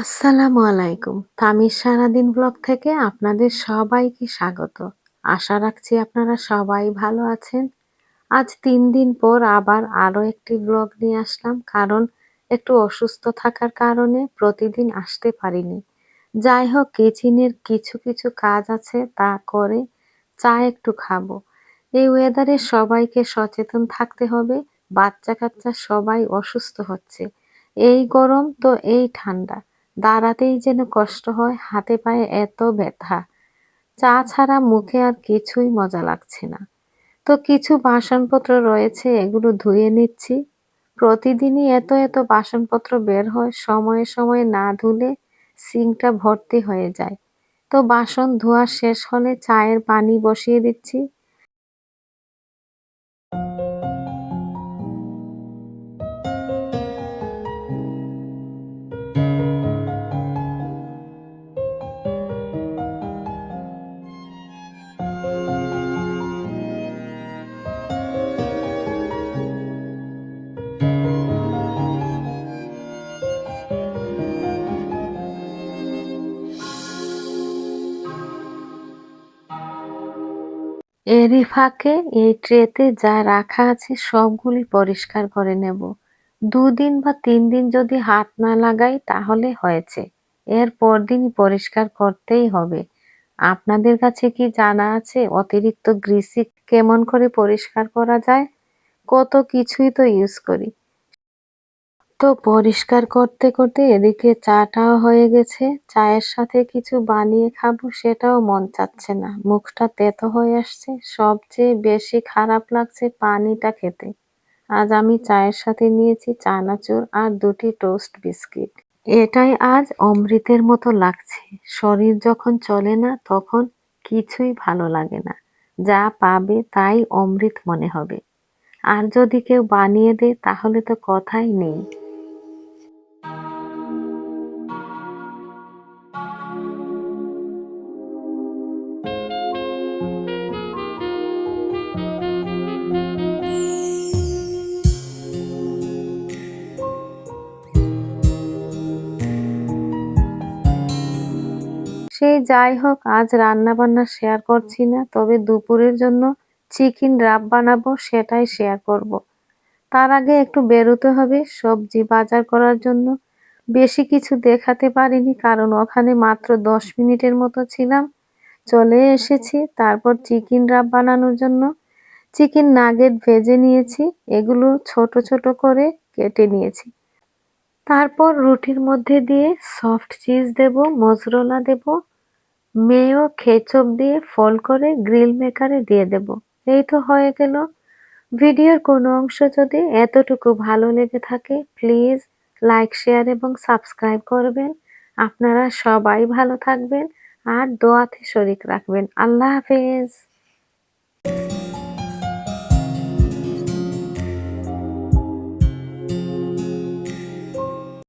আসসালামু আলাইকুম। তামির সারাদিন ব্লগ থেকে আপনাদের সবাইকে স্বাগত। আশা রাখছি আপনারা সবাই ভালো আছেন। আজ তিন দিন পর আবার আরও একটি ব্লগ নিয়ে আসলাম, কারণ একটু অসুস্থ থাকার কারণে প্রতিদিন আসতে পারিনি। যাই হোক, কিচেনের কিছু কিছু কাজ আছে, তা করে চা একটু খাব। এই ওয়েদারে সবাইকে সচেতন থাকতে হবে বাচ্চা কাচ্চা সবাই অসুস্থ হচ্ছে। এই গরম তো এই ঠান্ডা। দাঁড়াতেই যেন কষ্ট হয়, হাতে পায়ে এত ব্যথা। চা ছাড়া মুখে আর কিছুই মজা লাগছে না। তো কিছু বাসনপত্র রয়েছে, এগুলো ধুয়ে নিচ্ছি। প্রতিদিনই এত এত বাসনপত্র বের হয়, সময়ে সময়ে না ধুলে সিঙ্কটা ভর্তি হয়ে যায়। তো বাসন ধোয়া শেষ হলে চায়ের পানি বসিয়ে দিচ্ছি। এরই ফাঁকে এই ট্রেতে যা রাখা আছে সবগুলি পরিষ্কার করে নেব। দুদিন বা তিন দিন যদি হাত না লাগাই তাহলে হয়েছে। এর দিনই পরিষ্কার করতেই হবে। আপনাদের কাছে কি জানা আছে অতিরিক্ত গ্রিসি কেমন করে পরিষ্কার করা যায়? কত কিছুই তো ইউজ করি। তো পরিষ্কার করতে করতে এদিকে চাটাও হয়ে গেছে। চায়ের সাথে কিছু বানিয়ে খাব সেটাও মন চাচ্ছে না। মুখটা তেতো হয়ে আসছে। সবচেয়ে বেশি খারাপ লাগছে পানিটা খেতে। আজ আমি চায়ের সাথে নিয়েছি চানাচুর আর দুটি টোস্ট বিস্কিট। এটাই আজ অমৃতের মতো লাগছে। শরীর যখন চলে না, তখন কিছুই ভালো লাগে না। যা পাবে তাই অমৃত মনে হবে। আর যদি কেউ বানিয়ে দেয়, তাহলে তো কথাই নেই। সেই যাই হোক, আজ রান্না বান্না শেয়ার করছি না, তবে দুপুরের জন্য চিকেন রাব বানাবো, সেটাই শেয়ার করব। তার আগে একটু বেরোতে হবে, সবজি বাজার করার জন্য। বেশি কিছু দেখাতে পারিনি, কারণ ওখানে মাত্র দশ মিনিটের মতো ছিলাম। চলে এসেছি, তারপর চিকেন রাব বানানোর জন্য। চিকেন নাগেট ভেজে নিয়েছি, এগুলো ছোট ছোট করে কেটে নিয়েছি। তারপর রুটির মধ্যে দিয়ে সফট চিজ দেব মজরোলা দেব মেয়েও খেচপ দিয়ে ফল করে গ্রিল মেকারে দিয়ে দেব। এই তো হয়ে গেল। ভিডিওর কোনো অংশ যদি এতটুকু ভালো লেগে থাকে, প্লিজ লাইক, শেয়ার এবং সাবস্ক্রাইব করবেন। আপনারা সবাই ভালো থাকবেন আর দোয়াতে শরিক রাখবেন। আল্লাহ হাফেজ।